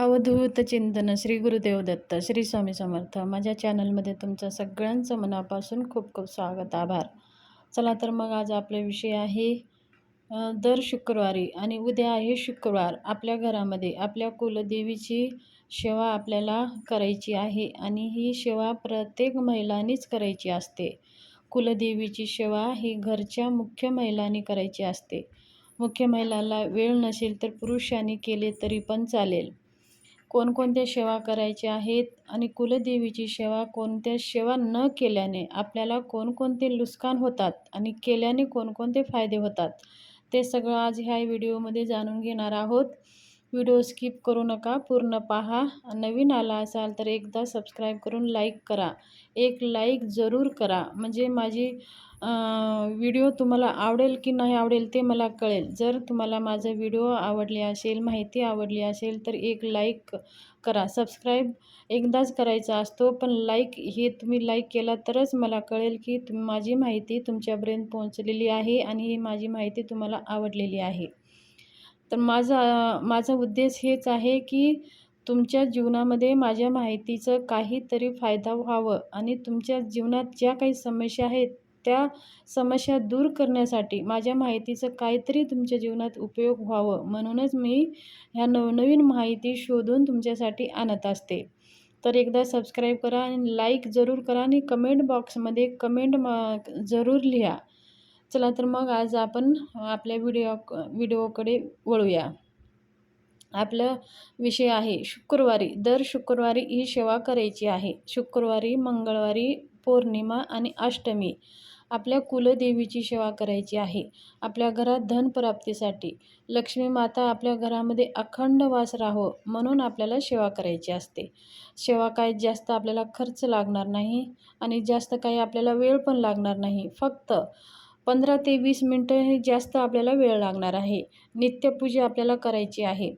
अवधूत चिंतन श्री गुरुदेव दत्त श्री स्वामी समर्थ. माझ्या चॅनलमध्ये तुमचं सगळ्यांचं मनापासून खूप खूप स्वागत आभार. चला तर मग आज आपला विषय आहे दर शुक्रवारी आणि उद्या आहे शुक्रवार. आपल्या घरामध्ये आपल्या कुलदेवीची सेवा आपल्याला करायची आहे आणि ही सेवा प्रत्येक महिलांनीच करायची असते. कुलदेवीची सेवा ही घरच्या मुख्य महिलांनी करायची असते. मुख्य महिलाला वेळ नसेल तर पुरुषांनी केले तरी पण चालेल. कोणकोणत्या सेवा करायच्या आहेत आणि कुलदेवीची सेवा कोणत्या सेवा न केल्याने आपल्याला कोणकोणते नुकसान होतात आणि केल्याने कोणकोणते फायदे होतात ते सगळं आज ह्या व्हिडिओमध्ये जाणून घेणार आहोत. व्हिडिओ स्किप करू नका पूर्ण पहा. नवीन आला असाल तर एकदा सबस्क्राईब करून लाईक करा. एक लाईक जरूर करा. म्हणजे माझी व्हिडिओ तुम्हाला आवडेल की नाही आवडेल ते मला कळेल. जर तुम्हाला माझा व्हिडिओ आवडले असेल माहिती आवडली असेल तर एक लाईक करा. सबस्क्राईब एकदाच करायचा असतो पण लाईक हे तुम्ही लाईक केला तरच मला कळेल की तुम माझी माहिती तुमच्यापर्यंत पोहोचलेली आहे आणि ही माझी माहिती तुम्हाला आवडलेली आहे. तर माझा माझा उद्देश हेच आहे की तुमच्या जीवनामध्ये माझ्या माहितीचं काहीतरी फायदा व्हावं आणि तुमच्या जीवनात ज्या काही समस्या आहेत त्या समस्या दूर करण्यासाठी माझ्या माहितीचं काहीतरी तुमच्या जीवनात उपयोग व्हावं म्हणूनच मी ह्या नवनवीन माहिती शोधून तुमच्यासाठी आणत असते. तर एकदा सबस्क्राईब करा आणि लाईक जरूर करा आणि कमेंट बॉक्समध्ये कमेंट म जरूर लिहा. चला तर मग आज आपण आपल्या व्हिडिओ व्हिडिओकडे वळूया. आपला विषय आहे शुक्रवारी. दर शुक्रवारी ही सेवा करायची आहे. शुक्रवारी मंगळवारी पौर्णिमा आणि अष्टमी. आपल्या कुलदेवीची सेवा करायची आहे. आपल्या घरात धनप्राप्तीसाठी लक्ष्मी माता आपल्या घरामध्ये अखंड वास राहो म्हणून आपल्याला सेवा करायची असते. सेवा काय जास्त आपल्याला खर्च लागणार नाही आणि जास्त काही आपल्याला वेळ पण लागणार नाही. फक्त पंधरा ते वीस मिनटं हे जास्त आपल्याला वेळ लागणार आहे. नित्यपूजा आपल्याला करायची आहे.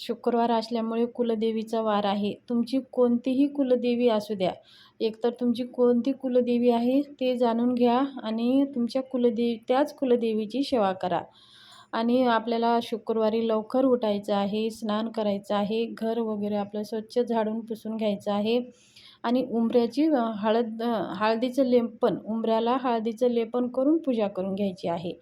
शुक्रवार असल्यामुळे कुलदेवीचा वार आहे. तुमची कोणतीही कुलदेवी असू द्या. एकतर तुमची कोणती कुलदेवी आहे ते जाणून घ्या आणि तुमच्या कुलदेवी त्याच कुलदेवीची सेवा करा. आणि आपल्याला शुक्रवारी लवकर उठायचं आहे स्नान करायचं आहे घर वगैरे आपलं स्वच्छ झाडून पुसून घ्यायचं आहे. आणि उंबऱ्याची हळद हळदीचं लेपन उंबऱ्याला हळदीचं लेपन करून पूजा करून घ्यायची आहे.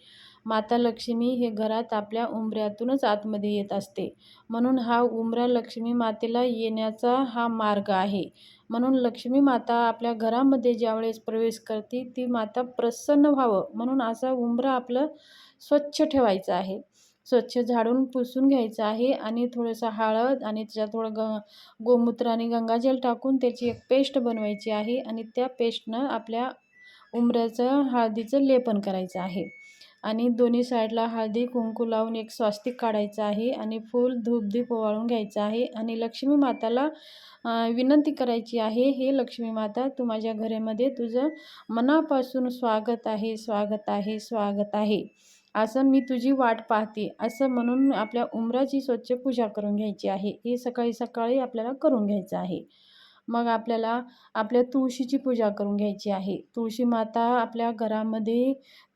माता लक्ष्मी हे घरात आपल्या उंबऱ्यातूनच आतमध्ये येत असते. म्हणून हा उंबरा लक्ष्मी मातेला येण्याचा हा मार्ग आहे. म्हणून लक्ष्मी माता आपल्या घरामध्ये ज्यावेळेस प्रवेश करते ती माता प्रसन्न व्हावं. म्हणून असा उंबरा आपलं स्वच्छ ठेवायचं आहे. स्वच्छ झाडून पुसून घ्यायचं आहे आणि थोडंसं हळद आणि त्याच्यात थोडं ग गोमूत्र आणि गंगाजल टाकून त्याची एक पेस्ट बनवायची आहे आणि त्या पेस्टनं आपल्या उंबऱ्याचं हळदीचं लेपन करायचं आहे. आणि दोन्ही साईडला हळदी कुंकू लावून एक स्वास्तिक काढायचं आहे आणि फूल धूपधीप ओवाळून घ्यायचं आहे. आणि लक्ष्मी माताला विनंती करायची आहे हे लक्ष्मी माता तू माझ्या घरामध्ये तुझं मनापासून स्वागत आहे स्वागत आहे स्वागत आहे. असं मी तुझी वाट पाहते. असं म्हणून आपल्या उमराची स्वच्छ पूजा करून घ्यायची आहे. हे सकाळी सकाळी आपल्याला करून घ्यायचं आहे. मग आपल्याला आपल्या तुळशीची पूजा करून घ्यायची आहे. तुळशी माता आपल्या घरामध्ये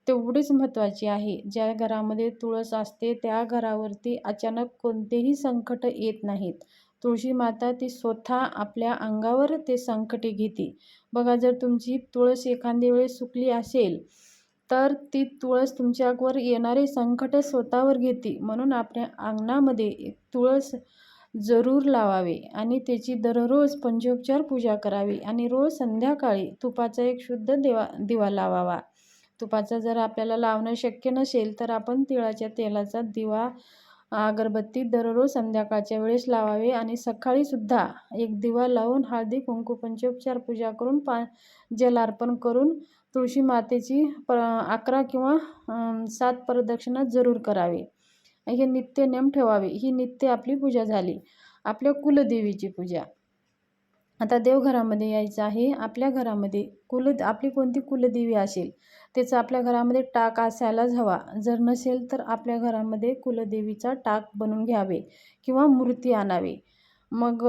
तेवढीच महत्त्वाची आहे. ज्या घरामध्ये तुळस असते त्या घरावरती अचानक कोणतेही संकट येत नाहीत. तुळशी माता ती स्वतः आपल्या अंगावर ते संकटे घेते. बघा जर तुमची तुळस एखाद्या वेळेस सुकली असेल तर ती तुळस तुमच्यावर येणारे संकट स्वतःवर घेते. म्हणून आपल्या अंगणामध्ये तुळस जरूर लावावे आणि त्याची दररोज पंचोपचार पूजा करावी आणि रोज संध्याकाळी तुपाचा एक शुद्ध देवा दिवा लावावा. तुपाचा जर आपल्याला लावणं शक्य नसेल तर आपण तिळाच्या तेलाचा दिवा अगरबत्ती दररोज संध्याकाळच्या वेळेस लावावे आणि सकाळीसुद्धा एक दिवा लावून हळदी कुंकू पंचोपचार पूजा करून पा जल अर्पण करून तुळशी मातेची प अकरा किंवा सात प्रदक्षिणा जरूर करावे. हे नित्य नियम ठेवावे. ही नित्य आपली पूजा झाली. आपल्या कुलदेवीची पूजा. आता देवघरामध्ये यायचं आहे. आपल्या घरामध्ये कुल आपली कोणती कुलदेवी असेल त्याचा आपल्या घरामध्ये टाक असायलाच हवा. जर नसेल तर आपल्या घरामध्ये कुलदेवीचा टाक बनवून घ्यावे किंवा मूर्ती आणावी. मग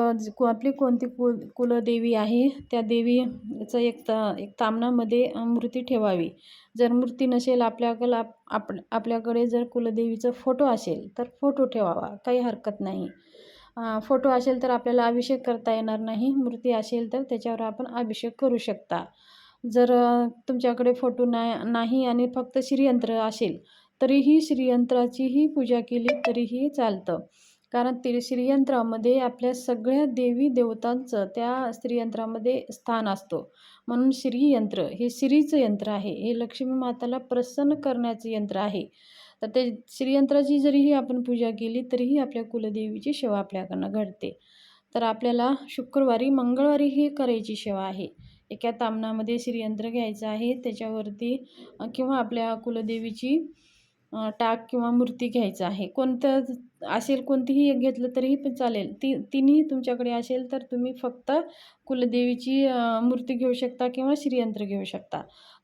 आपली कोणती कुल कुलदेवी आहे त्या देवीचं एक ता एक तामणामध्ये मूर्ती ठेवावी. जर मूर्ती नसेल आपल्याकडे आप आपल्याकडे जर कुलदेवीचं फोटो असेल तर फोटो ठेवावा. काही हरकत नाही. फोटो असेल तर आपल्याला अभिषेक करता येणार नाही मूर्ती असेल तर त्याच्यावर आपण अभिषेक करू शकता. जर तुमच्याकडे फोटो नाही नाही आणि फक्त श्रीयंत्र असेल तरीही श्रीयंत्राचीही पूजा केली तरीही चालतं. कारण ते श्रीयंत्रामध्ये आपल्या सगळ्या देवी देवतांचं त्या श्रीयंत्रामध्ये स्थान असतो. म्हणून श्रीयंत्र हे श्रीचं यंत्र आहे. हे लक्ष्मी माताला प्रसन्न करण्याचं यंत्र आहे. तर ते श्रीयंत्राची जरीही आपण पूजा केली तरीही आपल्या कुलदेवीची सेवा आपल्याकडनं घडते. तर आपल्याला शुक्रवारी मंगळवारी ही करायची सेवा आहे. एका तामणामध्ये श्रीयंत्र घ्यायचं आहे. त्याच्यावरती किंवा आपल्या कुलदेवीची टाक किंवा मूर्ती घ्यायचं आहे. कोणतं असेल कोणतीही एक घेतलं तरीही पण चालेल. ती तिन्ही तुमच्याकडे असेल तर तुम्ही फक्त कुलदेवीची मूर्ती घेऊ शकता किंवा श्रीयंत्र घेऊ शकता.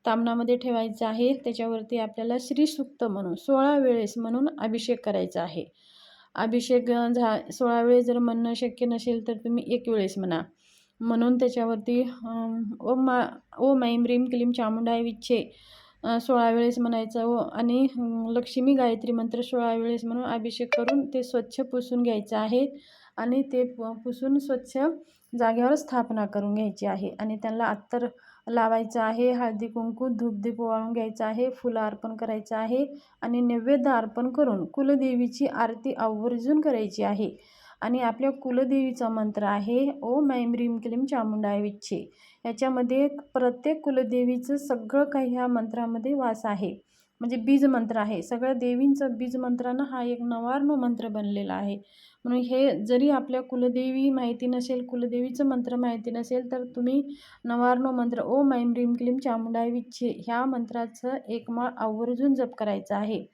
तामणामध्ये ठेवायचं आहे. त्याच्यावरती आपल्याला श्रीसुक्त म्हणून सोळा वेळेस म्हणून अभिषेक करायचा आहे. अभिषेक झा सोळा वेळेस जर म्हणणं शक्य नसेल तर तुम्ही एक वेळेस म्हणा. म्हणून त्याच्यावरती ओ ओम मा ओम ऐं रीम क्लीम चामुंडाय विच्छे सोळा वेळेस म्हणायचं व आणि लक्ष्मी गायत्री मंत्र सोळा वेळेस म्हणून अभिषेक करून ते स्वच्छ पुसून घ्यायचं आहे. आणि ते प पुसून स्वच्छ जागेवर स्थापना करून घ्यायची आहे. आणि त्यांना अत्तर लावायचं आहे हळदी कुंकू धूपदीप वाळून घ्यायचं आहे फुलं अर्पण करायचं आहे आणि नैवेद्य अर्पण करून कुलदेवीची आरती आवर्जून करायची आहे. आणि आपल्या कुलदेवीचा मंत्र आहे ओ मैम रीम क्लीम चामुंडाविच्छे याच्यामध्ये प्रत्येक कुलदेवीचं सगळं काही ह्या मंत्रामध्ये वास आहे. म्हणजे बीज मंत्र आहे. सगळ्या देवींचं बीज मंत्रानं हा एक नवार्ण मंत्र बनलेला आहे. म्हणून हे जरी आपल्या कुलदेवी माहिती नसेल कुलदेवीचं मंत्र माहिती नसेल तर तुम्ही नवार्णव मंत्र ओम ऐं रीम क्लीम चामुंडाय विच्छे ह्या मंत्राचं एक माळ आवर्जून जप करायचं आहे.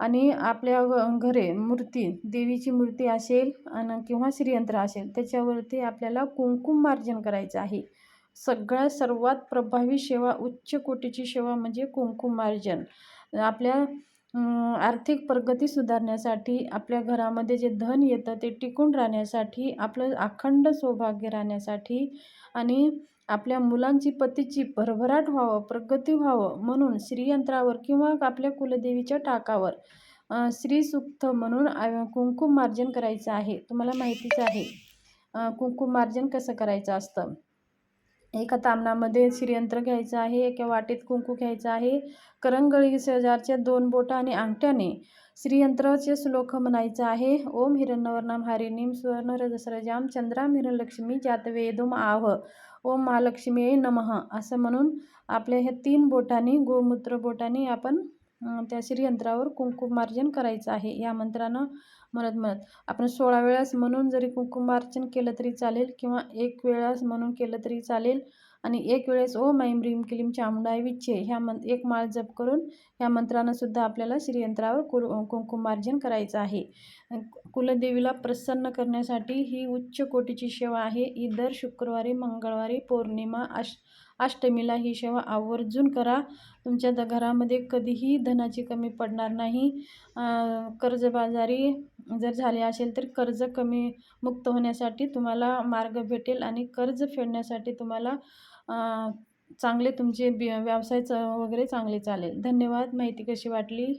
आणि आपल्या घरे मूर्ती देवीची मूर्ती असेल आणि किंवा श्रीयंत्र असेल त्याच्यावरती आपल्याला कुंकुम मार्जन करायचं आहे. सगळ्या सर्वात प्रभावी सेवा उच्च कोटीची सेवा म्हणजे कुंकुमार्जन. आपल्या आर्थिक प्रगती सुधारण्यासाठी आपल्या घरामध्ये जे धन येतं ते टिकून राहण्यासाठी आपलं अखंड सौभाग्य राहण्यासाठी आणि आपल्या मुलांची पतीची भरभराट व्हावं प्रगती व्हावं म्हणून श्रीयंत्रावर किंवा आपल्या कुलदेवीच्या टाकावर अ, श्रीसुक्त म्हणून आ- कुंकुम मार्जन करायचं आहे. तुम्हाला माहितीच आहे. अ, कुंकुम मार्जन कसं करायचं असतं? एका तामणामध्ये श्रीयंत्र घ्यायचं आहे एका वाटीत कुंकू घ्यायचं आहे. करंगळी शेजारच्या दोन बोटा आणि अंगठ्याने श्रीयंत्राचे श्लोक म्हणायचं आहे. ओम हिरण्यवर्णम हरिणीम सुवर्णरजस्रजाम चंद्राम हिरणलक्ष्मी जातवेदुम आह. ओम महालक्ष्मी नमः. असं म्हणून आपल्या ह्या तीन बोटांनी गोमूत्र बोटांनी आपण त्या श्रीयंत्रावर कुंकुमार्जन करायचं आहे. या मंत्रानं म्हणत म्हणत आपण सोळा वेळास म्हणून जरी कुंकुमार्चन केलं तरी चालेल किंवा एक वेळास म्हणून केलं तरी चालेल आणि एक वेळेस ओम ऐं रीम किलीम चामुंडाय विच्छे ह्या मं एक माळ जप करून ह्या मंत्रानं सुद्धा आपल्याला श्रीयंत्रावर कुर कुंकुमार्जन करायचं आहे. कुलदेवीला प्रसन्न करण्यासाठी ही उच्च कोटीची सेवा आहे. ही दर शुक्रवारी मंगळवारी पौर्णिमा अश अष्टमीला ही सेवा आवर्जून करा. तुमच्या द घरामध्ये कधीही धनाची कमी पडणार नाही. कर्जबाजारी जर झाले असेल तर कर्ज कमी मुक्त होण्यासाठी तुम्हाला मार्ग भेटेल आणि कर्ज फेडण्यासाठी तुम्हाला चांगले तुमचे बि व्यवसाय च वगैरे चांगले चालेल. धन्यवाद. माहिती कशी वाटली?